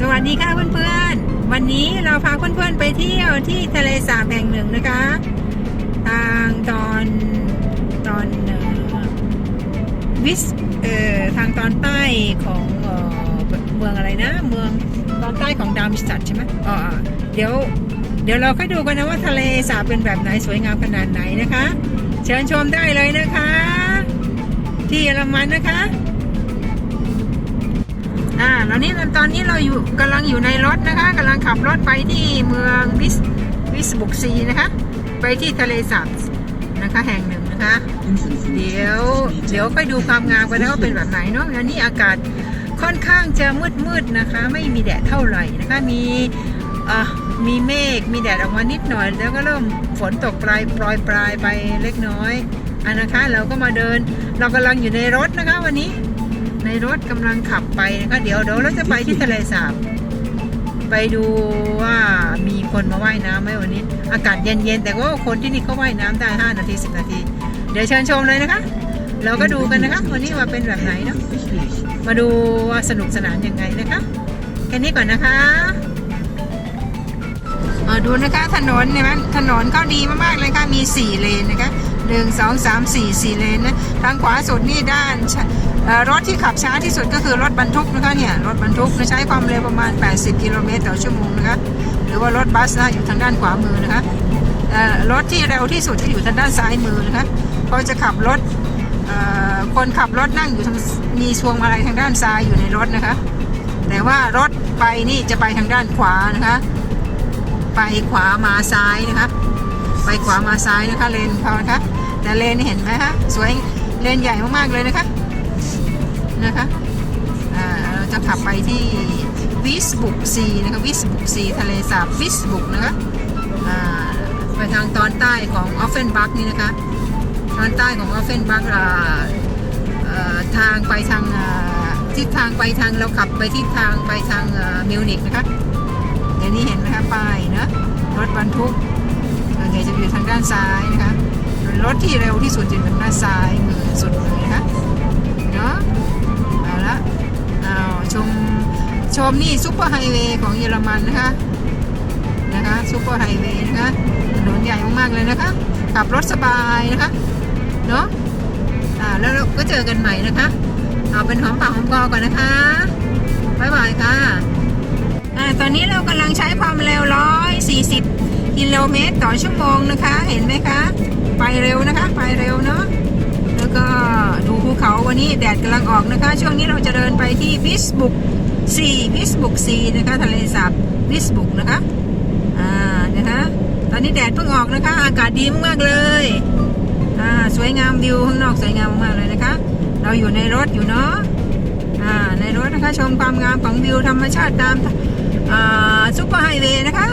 สวัสดีค่ะเพื่อนๆ วันนี้เราพาเพื่อนๆไปเที่ยวที่ทะเลสาบแห่งหนึ่งนะคะ ทางตอนตอนวิสเอ่อทางตอนใต้ของเอ่อเมืองอะไรนะ เมืองตอนใต้ของดามิสตัดใช่ไหมอ๋อเดี๋ยวเดี๋ยวเราค่อยดูกันนะว่าทะเลสาบเป็นแบบไหนสวยงามขนาดไหนนะคะ เชิญชมได้เลยนะคะ ที่เยอรมันนะคะ อ่าแล้วนี่ตอนนี้เราอยู่กำลังอยู่ในรถนะคะกำลังขับรถไปที่เมืองวิสวิสบุกซีนะคะ ไปที่ทะเลสาบนะคะแห่งหนึ่งนะคะ เดี๋ยวเดี๋ยวไปดูความงามกันนะว่าเป็นแบบไหนเนาะอันนี้อากาศค่อนข้างจะมืดมืดนะคะ ไม่มีแดดเท่าไหร่นะคะมีอ่ามีเมฆมีแดดออกมานิดหน่อย แล้วก็เริ่มฝนตกปลายปลอยปลายไปเล็กน้อยอันนะคะเราก็มาเดิน เรากำลังอยู่ในรถนะคะวันนี้ ในรถกำลังขับไปนะคะเดี๋ยวเดี๋ยวเราจะไปที่ทะเลสาบ ไปดูว่ามีคนมาว่ายน้ำไหมวันนี้ อากาศเย็นๆ แต่ว่าคนที่นี่ก็ว่ายน้ำได้ 5 นาที 10 นาที เดี๋ยวเชิญชมเลยนะคะ เราก็ดูกันนะคะ วันนี้ว่าเป็นแบบไหนเนาะมาดูว่าสนุกสนานยังไงนะคะ แค่นี้ก่อนนะคะ เออดูนะคะถนนเนี่ยมันถนนเขาดีมากๆเลยค่ะมี 4 เลนนะคะหนึ่งสองสามสี่สี่เลนนะทางขวาสุดนี่ด้านรถที่ขับช้าที่สุดก็คือรถบรรทุกนะคะเนี่ยรถบรรทุกใช้ความเร็วประมาณ 80 กิโลเมตรต่อชั่วโมงนะคะหรือว่ารถบัสนะอยู่ทางด้านขวามือนะคะรถที่เร็วที่สุดจะอยู่ทางด้านซ้ายมือนะคะเขาจะขับรถคนขับรถนั่งอยู่ทางมีช่วงมาลัยทางด้านซ้ายอยู่ในรถนะคะ แต่ว่ารถไปนี่จะไปทางด้านขวานะคะ ไปขวามาซ้ายนะคะ ไปขวามาซ้ายนะคะเลนเขานะคะแต่เลนเห็นไหมคะสวยเลนใหญ่มากๆเลยนะคะนะคะเราจะขับไปที่วิสบุกซีนะคะวิสบุกซีทะเลสาบวิสบุกนะคะไปทางตอนใต้ของออฟเฟนบักนี่นะคะตอนใต้ของออฟเฟนบักทางไปทางทิศทางไปทางเราขับไปทิศทางไปทางมิวนิกนะคะ เดี๋ยวนี้เห็นไหมคะป้ายนะรถบรรทุกเดี๋ยวจะอยู่ทางด้านซ้ายนะคะรถที่เร็วที่สุดจะอยู่ทางด้านซ้ายมือสุดเลยนะคะเนาะเอาละเอาชมชมนี่ซุปเปอร์ไฮเวย์ของเยอรมันนะคะนะคะซุปเปอร์ไฮเวย์นะคะถนนใหญ่มากๆเลยนะคะขับรถสบายนะคะเนาะอ่าแล้วเราก็เจอกันใหม่นะคะ เอาเป็นหอมปากหอมคอก่อนนะคะบ๊ายบายค่ะ อ่าตอนนี้เรากำลังใช้ความเร็ว 140 กิโลเมตรต่อชั่วโมงนะคะ เห็นไหมคะ ไปเร็วนะคะ ไปเร็วเนาะ แล้วก็ดูภูเขาวันนี้แดดกำลังออกนะคะ ช่วงนี้เราจะเดินไปที่วิสบุกซีวิสบุกซีนะคะทะเลสาบวิสบุกนะคะ อ่า นะคะ ตอนนี้แดดเพิ่งออกนะคะ อากาศดีมากๆเลย อ่า สวยงามวิวข้างนอกสวยงามมากๆเลยนะคะ เราอยู่ในรถอยู่เนาะ อ่า ในรถนะคะชมความงามของวิวธรรมชาติตาม ซุปเปอร์ไฮเวย์นะคะ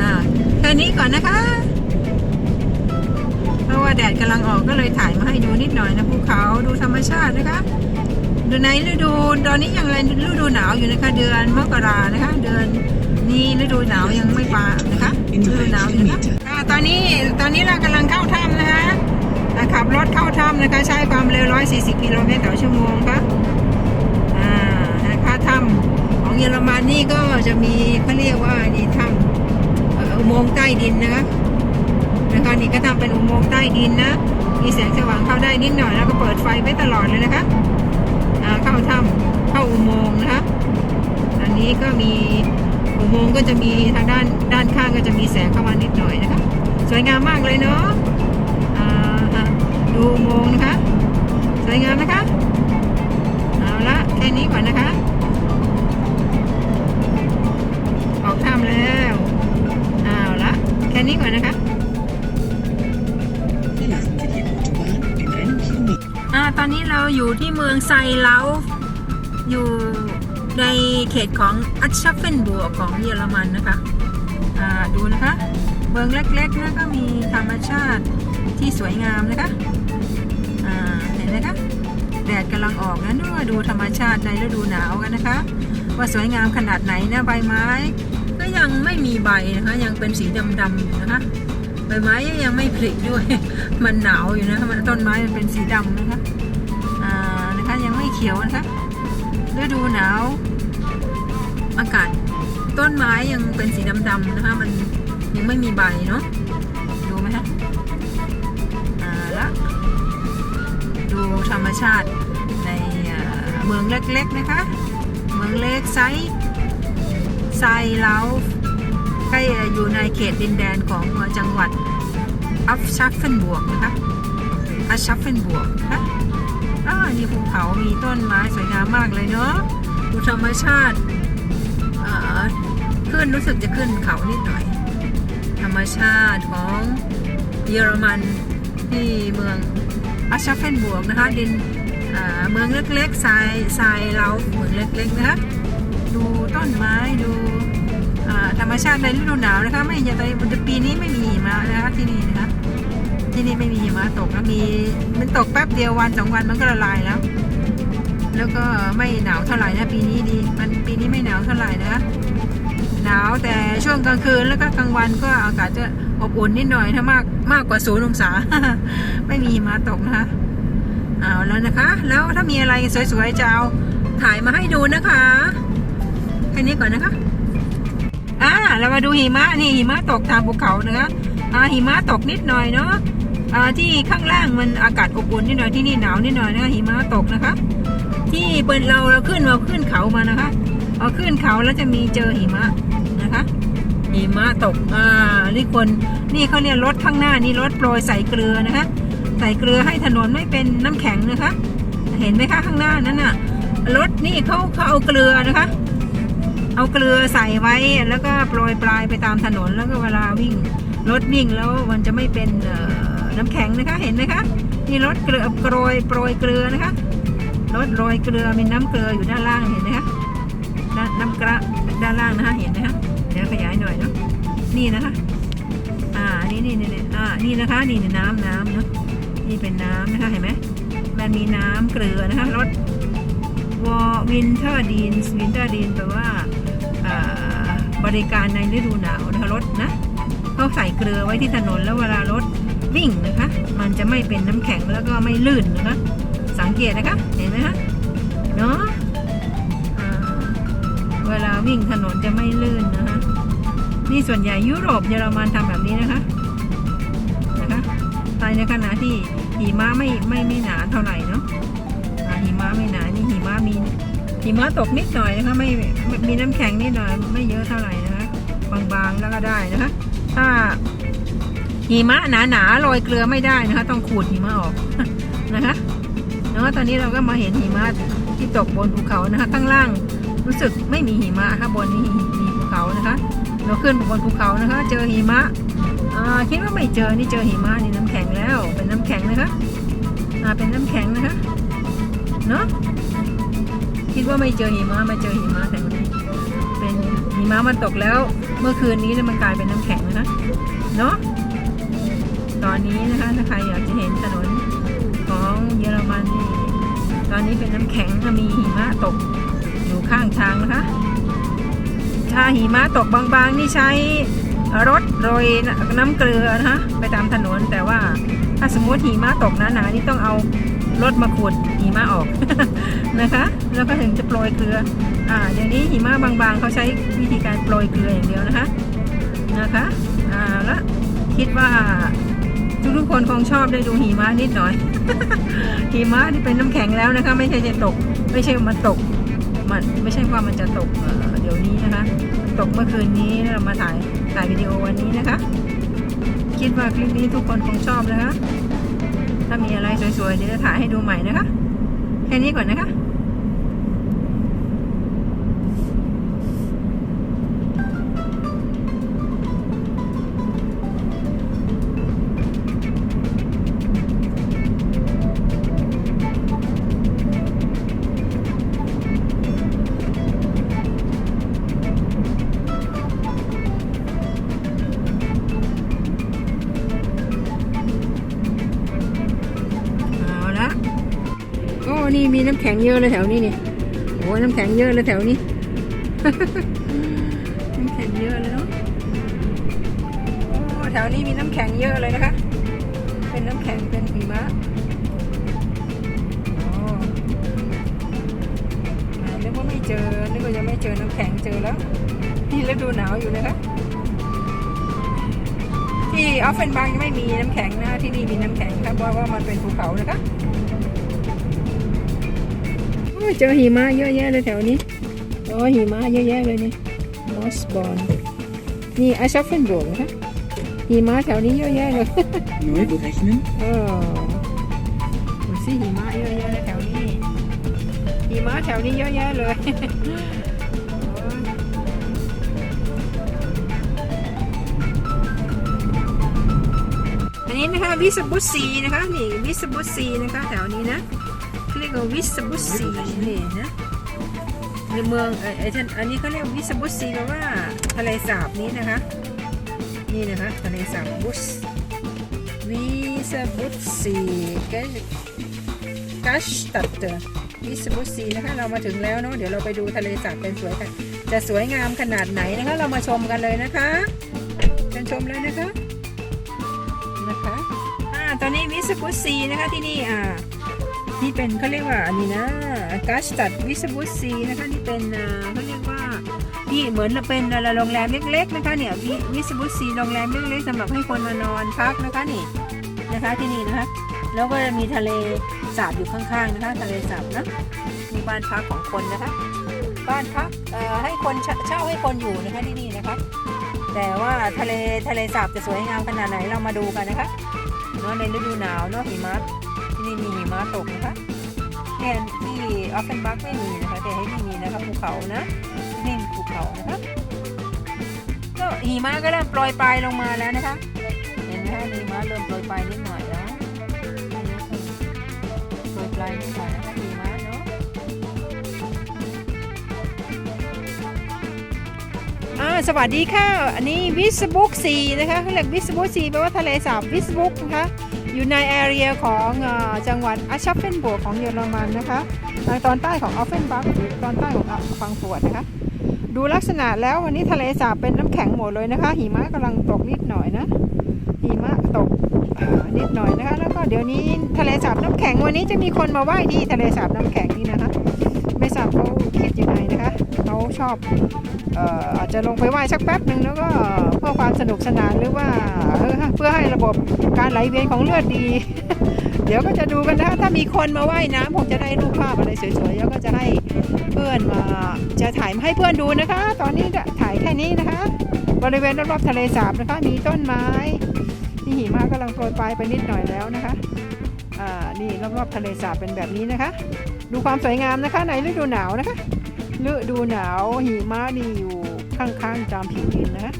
อ่าแค่นี้ก่อนนะคะ เพราะว่าแดดกำลังออกก็เลยถ่ายมาให้ดูนิดหน่อยนะภูเขาดูธรรมชาตินะคะดูในฤดูตอนนี้ยังเป็นฤดูหนาวอยู่นะคะ เดือนมกรานะคะ เดือนนี้ฤดูหนาวยังไม่มานะคะฤดูหนาวอยู่นะคะตอนนี้ตอนนี้เรากำลังเข้าถ้ำนะคะขับรถเข้าถ้ำนะคะ ใช้ความเร็ว 140 กิโลเมตรต่อชั่วโมงค่ะ ยอรมันนี่ก็จะมีเขาเรียกว่านี่ถ้ำเอ่ออุโมงค์ใต้ดินนะคะนะคะนี่ก็ทำเป็นอุโมงค์ใต้ดินนะ มีแสงสว่างเข้าได้นิดหน่อยแล้วก็เปิดไฟไว้ตลอดเลยนะคะเข้าถ้ำเข้าอุโมงค์นะคะอันนี้ก็มีอุโมงค์ก็จะมีทางด้านด้านข้างก็จะมีแสงเข้ามานิดหน่อยนะคะสวยงามมากเลยเนาะอ่าฮะดูอุโมงค์นะคะ สวยงามนะคะ เอาละแค่นี้ก่อนนะคะ ละแค่นี้ก่อนนะคะอ่าตอนนี้เราอยู่ที่เมืองไซเลาอยู่ในเขตของอัชชัฟเฟนบัวของเยอรมันนะคะอ่าดูนะคะเมืองเล็กๆนะก็มีธรรมชาติที่สวยงามนะคะอ่าเห็นไหมคะแดดกำลังออกนะด้วดูธรรมชาติในฤดูหนาวกันนะคะ ว่าสวยงามขนาดไหนนะใบไม้ ยังไม่มีใบนะคะ ยังเป็นสีดำๆอยู่นะคะใบไม้ยังไม่ผลิด้วย มันหนาวอยู่นะคะมันต้นไม้มันเป็นสีดำนะคะอ่านะคะยังไม่เขียวนะคะฤดูหนาวอากาศต้นไม้ยังเป็นสีดำๆนะคะ มันยังไม่มีใบเนาะดูไหมฮะอ่าละดูธรรมชาติในเมืองเล็กๆนะคะ เมืองเล็กไซส์ ไซเลาใกล้อยู่ในเขตดินแดนของจังหวัดอัฟชัฟเฟนบวกนะคะอัฟชัฟเฟนบวกนะคะอ่านี่ภูเขามีต้นไม้สวยงามมากเลยเนาะดูธรรมชาติอ่าขึ้นรู้สึกจะขึ้นเขานิดหน่อย ธรรมชาติของเยอรมันที่เมืองอัชชัฟเฟนบวกนะคะดินอ่าเมืองเล็กๆทรายทรายเราเมืองเล็กๆนะคะ ดูต้นไม้ดูธรรมชาติในฤดูหนาวนะคะ ไม่อย่างตอนปีนี้ไม่มีหิมะนะคะที่นี่นะคะที่นี่ไม่มีหิมะตกนะมีมันตกแป๊บเดียววันสองวันมันก็ละลายแล้ว แล้วก็ไม่หนาวเท่าไหร่นะปีนี้ดี มันปีนี้ไม่หนาวเท่าไหร่นะคะหนาวแต่ช่วงกลางคืนแล้วก็กลางวันก็อากาศจะอบอุ่นนิดหน่อยถ้ามากมากกว่าศูนย์องศา ไม่มีหิมาตกนะคะเอาแล้วนะคะ แล้วถ้ามีอะไรสวยๆจะเอาถ่ายมาให้ดูนะคะ แค่นี้ก่อนนะคะอ่าเรามาดูหิมะนี่หิมะตกตามภูเขานะคะอ่าหิมะตกนิดหน่อยเนาะอ่าที่ข้างล่างมันอากาศอบอุ่นนิดหน่อยที่นี่หนาวนิดหน่อยนะคะหิมะตกนะคะ ที่เปิดเราเราขึ้นเราขึ้นเขามานะคะพอขึ้นเขาแล้วจะมีเจอหิมะนะคะหิมะตกอ่านี่คนนี่เขาเรียกรถข้างหน้านี่รถโปรยใส่เกลือนะคะ ใส่เกลือให้ถนนไม่เป็นน้ำแข็งนะคะ เห็นไหมคะข้างหน้านั้นน่ะรถนี่เขาเขาเอาเกลือนะคะ เอาเกลือใส่ไว้แล้วก็โปรยปลายไปตามถนนแล้วก็เวลาวิ่งรถวิ่งแล้วมันจะไม่เป็นน้ำแข็งนะคะเห็นไหมคะนี่รถเกลือโปรยโปรยเกลือนะคะรถโรยเกลือมีน้ำเกลืออยู่ด้านล่างเห็นไหมคะด้านน้ำกระด้านล่างนะคะเห็นไหมคะเดี๋ยวขยายหน่อยเนาะนี่นะคะอ่านี่นี่นี่นี่อ่านี่นะคะนี่นี่น้ำน้ำเนาะนี่เป็นน้ำนะคะเห็นไหมมันมีน้ำเกลือนะคะรถวอวินเทอร์ดีนวินเทอร์ดีนแปลว่า ริการในฤดูหนาวนะคะรถนะเขาใส่เกลือไว้ที่ถนนแล้วเวลารถวิ่งนะคะ มันจะไม่เป็นน้ำแข็งแล้วก็ไม่ลื่นนะคะ สังเกตนะคะเห็นไหมคะเนาะเวลาวิ่งถนนจะไม่ลื่นนะคะนี่ส่วนใหญ่ยุโรปเยอรมันทำแบบนี้นะคะนะคะตายในขณะที่หิมะไม่ไม่ไม่หนาเท่าไหร่นะ หิมะตกนิดหน่อยนะคะไม่ไม่มีน้ำแข็งนิดหน่อยไม่เยอะเท่าไหร่นะคะบางๆแล้วก็ได้นะคะถ้าหิมะหนาๆโรยเกลือไม่ได้นะคะ ต้องขูดหิมะออกนะคะเนาะตอนนี้เราก็มาเห็นหิมะที่ตกบนภูเขานะคะข้างล่างรู้สึกไม่มีหิมะข้างบนนี้มีภูเขานะคะ เราขึ้นบนภูเขานะคะ เจอหิมะคิดว่าไม่เจอนี่เจอหิมะนี่น้ำแข็งแล้ว เป็นน้ำแข็งนะคะเป็นน้ำแข็งนะคะเนาะ คิดว่าไม่เจอหิมะมาเจอหิมะแต่วันเป็นหิมะมันตกแล้ว เมื่อคืนนี้เนี่ยมันกลายเป็นน้ำแข็งนะคะเนาะตอนนี้นะคะถ้าใครอยากจะเห็นถนนของเยอรมันนี่ตอนนี้เป็นน้ำแข็งมีหิมะตกอยู่ข้างทางนะคะถ้าหิมะตกบางๆนี่ใช้รถโรยน้ำเกลือนะคะไปตามถนนแต่ว่าถ้าสมมติหิมะตกหนาๆนี่ต้องเอา รถมาขูดหิมะออก นะคะ แล้วก็ถึงจะโปรยเกลือ อ่าเดี๋ยวนี้หิมะบางๆ เขาใช้วิธีการโปรยเกลืออย่างเดียวนะคะ นะคะ อ่าแล้วคิดว่าทุกๆคนคงชอบได้ดูหิมะนิดหน่อย หิมะที่เป็นน้ำแข็งแล้วนะคะ ไม่ใช่จะตก ไม่ใช่มันตก มันไม่ใช่ว่ามันจะตกเเดี๋ยวนี้นะคะ ตกเมื่อคืนนี้เรามาถ่ายถ่ายวิดีโอวันนี้นะคะ คิดว่าคลิปนี้ทุกคนคงชอบนะคะ ถ้ามีอะไรสวยๆเดี๋ยวจะถ่ายให้ดูใหม่นะคะ แค่นี้ก่อนนะคะ แข็งเยอะเลยแถวนี้นี่โอ้ยน้ำแข็งเยอะเลยแถวนี้ น้ำแข็งเยอะเลยเนาะโอ้แถวนี้มีน้ำแข็งเยอะเลยนะคะ เป็นน้ำแข็งเป็นหิมะโอ้หมายถึงว่าไม่เจอ นึกว่ายังไม่เจอน้ำแข็งเจอแล้ว นี่ฤดูหนาวอยู่นะคะที่ออฟเฟนบางยังไม่มีน้ำแข็งนะที่นี่มีน้ำแข็งครับเพราะว่ามันเป็นภูเขานะคะ เจอหิมะเยอะแยะเลยแถวนี้โอ้ยหิมะเยอะแยะเลยนี่มอสบอนนี่อาชอฟเฟนบวกนะคะหิมะแถวนี้เยอะแยะเลย Neu berechnen. เออดูสิหิมะเยอะแยะเลยแถวนี้หิมะแถวนี้เยอะแยะเลยอันนี้นะคะวิสบุสซีนะคะนี่วิสบุสซีนะคะแถวนี้นะ เขาเรียกว่าวิสบุสซีนี่นะในเมืองเออเอท่านอันนี้เขาเรียกวิสบุสซีแปลว่าทะเลสาบนี้นะคะ นี่นะคะทะเลสาบบุสวิสบุตซีกัชกัชตัดเตอร์วิสบุตซีนะคะเรามาถึงแล้วเนาะเดี๋ยวเราไปดูทะเลสาบเป็นสวยกัน จะสวยงามขนาดไหนนะคะ เรามาชมกันเลยนะคะเชิญชมเลยนะคะนะคะอ่าตอนนี้วิสบุตซีนะคะที่นี่อ่า นี่เป็นเขาเรียกว่าอันนี้นะกัชตัดวิสบุซีนะคะนี่เป็นเขาเรียกว่านี่เหมือนเป็นอะไรโรงแรมเล็ก ๆ นะคะเนี่ยวิวิสบุซีโรงแรมเล็กๆสำหรับให้คนมานอนพักนะคะนี่นะคะที่นี่นะคะแล้วก็จะมีทะเลสาบอยู่ข้างๆนะคะทะเลสาบนะมีบ้านพักของคนนะคะ บ้านพักให้คนเช่าเช่าให้คนอยู่นะคะที่นี่นะคะ แต่ว่าทะเลทะเลสาบจะสวยงามขนาดไหนเรามาดูกันนะคะเนาะในฤดูหนาวเนาะหิมะ ที่มีหิมะตกนะคะเนี่ยที่ออฟเฟนบักไม่มีนะคะแต่ให้มีนะคะภูเขานะนี่ภูเขานะคะก็หิมะก็เริ่มโปรยปลายลงมาแล้วนะคะเห็นไหมคะหิมะเริ่มโปรยปลายนิดหน่อยแล้วโปรยปลายนิดหน่อยนะคะหิมะเนาะอ่าสวัสดีค่ะ อันนี้วิสบุกซีนะคะเขาเรียกวิสบุกซีแปลว่าทะเลสาบวิสบุกนะคะ อยู่ในแอเรียของอจังหวัดอาชัฟเฟนบวกของเยอรมันนะคะทางตอนใต้ของออฟเฟนบักหรือตอนใต้ของฟังปวดนะคะ ดูลักษณะแล้ววันนี้ทะเลสาบเป็นน้ำแข็งหมดเลยนะคะ หิมะกำลังตกนิดหน่อยนะหิมะตกนิดหน่อยนะคะ แล้วก็เดี๋ยวนี้ทะเลสาบน้ำแข็งวันนี้จะมีคนมาว่ายที่ทะเลสาบน้ำแข็งนี่นะคะ ไม่ทราบเขาคิดยังไงนะคะเขาชอบ อาจจะลงไปว่ายสักแป๊บหนึ่งแล้วก็เพื่อความสนุกสนานหรือว่าเพื่อให้ระบบการไหลเวียนของเลือดดี เดี๋ยวก็จะดูกันนะถ้ามีคนมาว่ายน้ำผมจะได้รูปภาพอะไรสวยๆแล้วก็จะให้เพื่อนมาจะถ่ายให้เพื่อนดูนะคะ ตอนนี้ถ่ายแค่นี้นะคะ บริเวณรอบๆทะเลสาบนะคะ มีต้นไม้นี่หิมะกำลังโปรยปลายไปนิดหน่อยแล้วนะคะอ่านี่รอบๆทะเลสาบเป็นแบบนี้นะคะ ดูความสวยงามนะคะในฤดูหนาวนะคะ ฤดูหนาวหิมะนี่อยู่ข้างๆตามผิวดินนะคะ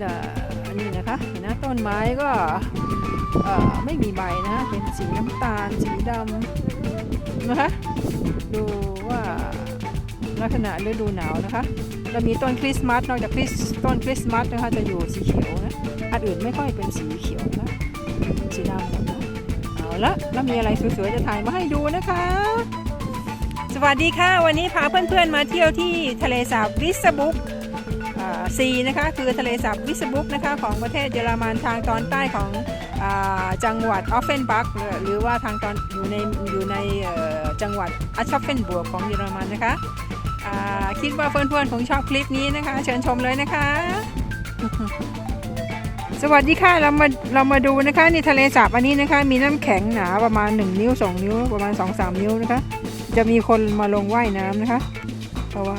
เอ่ออันนี้นะคะเห็นนะต้นไม้ก็เอ่อไม่มีใบนะคะเป็นสีน้ำตาลสีดำนะคะดูว่าลักษณะฤดูหนาวนะคะเรามีต้นคริสต์มาสนอกจากคริสต้นคริสต์มาสนะคะจะอยู่สีเขียวนะอันอื่นไม่ค่อยเป็นสีเขียวนะสีดำหมดนะเอาละแล้วมีอะไรสวยๆจะถ่ายมาให้ดูนะคะ สวัสดีค่ะ วันนี้พาเพื่อนๆมาเที่ยวที่ทะเลสาบวิสบุกซีนะคะคือทะเลสาบวิสบุกนะคะของประเทศเยอรมันทางตอนใต้ของอจังหวัดออฟเฟนบักหรือว่าทางตอนอยู่ในอยู่ในจังหวัดอัชชอฟเฟนบวกของเยอรมันนะคะคิดว่าเพื่อนๆคงชอบคลิปนี้นะคะ เชิญชมเลยนะคะ สวัสดีค่ะเรามาเรามาดูนะคะในทะเลสาบอันนี้นะคะ มีน้ำแข็งหนาประมาณ 1 นิ้ว 2 นิ้วประมาณ 2-3 นิ้วนะคะ จะมีคนมาลงว่ายน้ำนะคะ เพราะว่า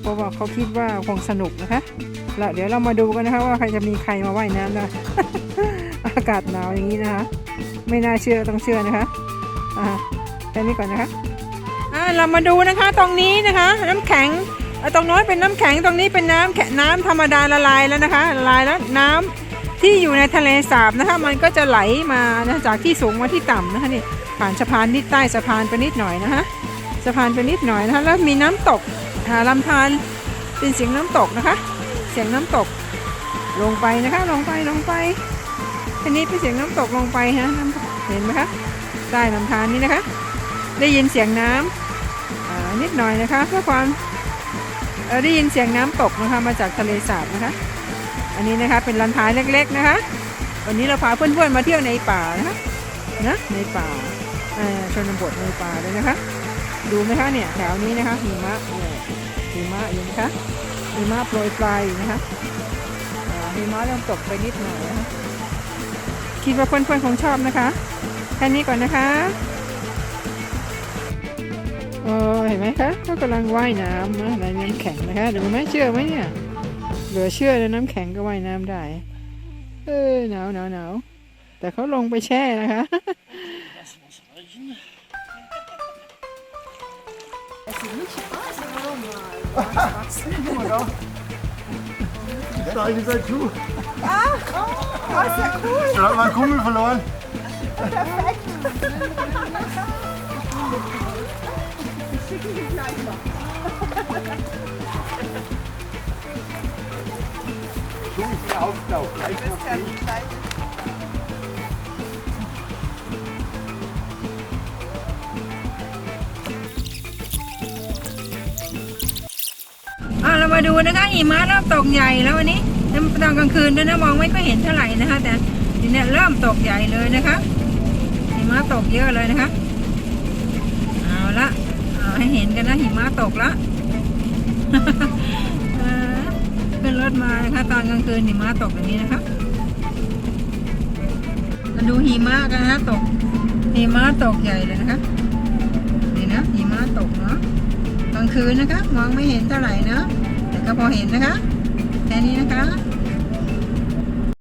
เพราะว่าเขาคิดว่าคงสนุกนะคะแล้วเดี๋ยวเรามาดูกันนะคะว่าใครจะมีใครมาว่ายน้ำนะอากาศหนาวอย่างนี้นะคะ ไม่น่าเชื่อต้องเชื่อนะคะอ่าแค่นี้ก่อนนะคะอ่าเรามาดูนะคะตรงนี้นะคะ น้ำแข็งตรงน้นเป็นน้ำแข็งตรงนี้เป็นน้ำแข็งน้ำธรรมดาละลายแล้วนะคะละลายแล้วน้ำที่อยู่ในทะเลสาบนะคะ มันก็จะไหลมานะจากที่สูงมาที่ต่ำนะคะนี่ ผ่านสะพานนิดใต้สะพานไปนิดหน่อยนะคะสะพานไปนิดหน่อยนะคะแล้วมีน้ำตกหาลำธารเป็นเสียงน้ำตกนะคะ เสียงน้ำตกลงไปนะคะลงไปลงไปอันนี้เป็นเสียงน้ำตกลงไปฮะน้ำตกเห็นไหมคะใต้ลำธารนี้นะคะ ได้ยินเสียงน้ำอ่านิดหน่อยนะคะเพื่อความได้ยินเสียงน้ำตกนะคะมาจากทะเลสาบนะคะ อันนี้นะคะเป็นลำธารเล็กๆนะคะ วันนี้เราพาเพื่อนๆมาเที่ยวในป่านะคะนะในป่า ชนบทในป่าเลยนะคะ ดูไหมคะเนี่ยแถวนี้นะคะหิมะเนี่ยหิมะอยู่นะคะหิมะโปรยปลายอยู่นะคะหิมะเริ่มตกไปนิดหน่อยนะคะคิดว่าเพื่อนๆคงชอบนะคะแค่นี้ก่อนนะคะโอ้เห็นไหมคะเขากำลังว่ายน้ำนะในน้ำแข็งนะคะดูไหมเชื่อไหมเนี่ยเหลือเชื่อเลยน้ำแข็งก็ว่ายน้ำได้ เออหนาวหนาวหนาวแต่เขาลงไปแช่นะคะ Es sieht nicht aus, aber normal. Guck mal da. Da ist eine Kuh. Ach, oh, das ist ja cool. Da hat mein Kumpel verloren. Perfekt. Ich schicken ihn gleich noch. Du bist ja aufgelaufen. Du bist ja gleich. มาดูนะคะหิมะเริ่มตกใหญ่แล้ววันนี้ตอนกลางคืนด้วยนะมองไม่ค่อยเห็นเท่าไหร่นะคะ แต่ทีเนี้ยเริ่มตกใหญ่เลยนะคะหิมะตกเยอะเลยนะคะเอาละเอาให้เห็นกันนะหิมะตกละเออขึ้นรถมานะคะตอนกลางคืนหิมะตกแบบนี้นะคะมาดูหิมะกันนะคะตกหิมะตกใหญ่เลยนะคะนี่นะหิมะตกเนาะกลางคืนนะคะ มองไม่เห็นเท่าไหร่นะ ก็พอเห็นนะคะ แค่นี้นะคะ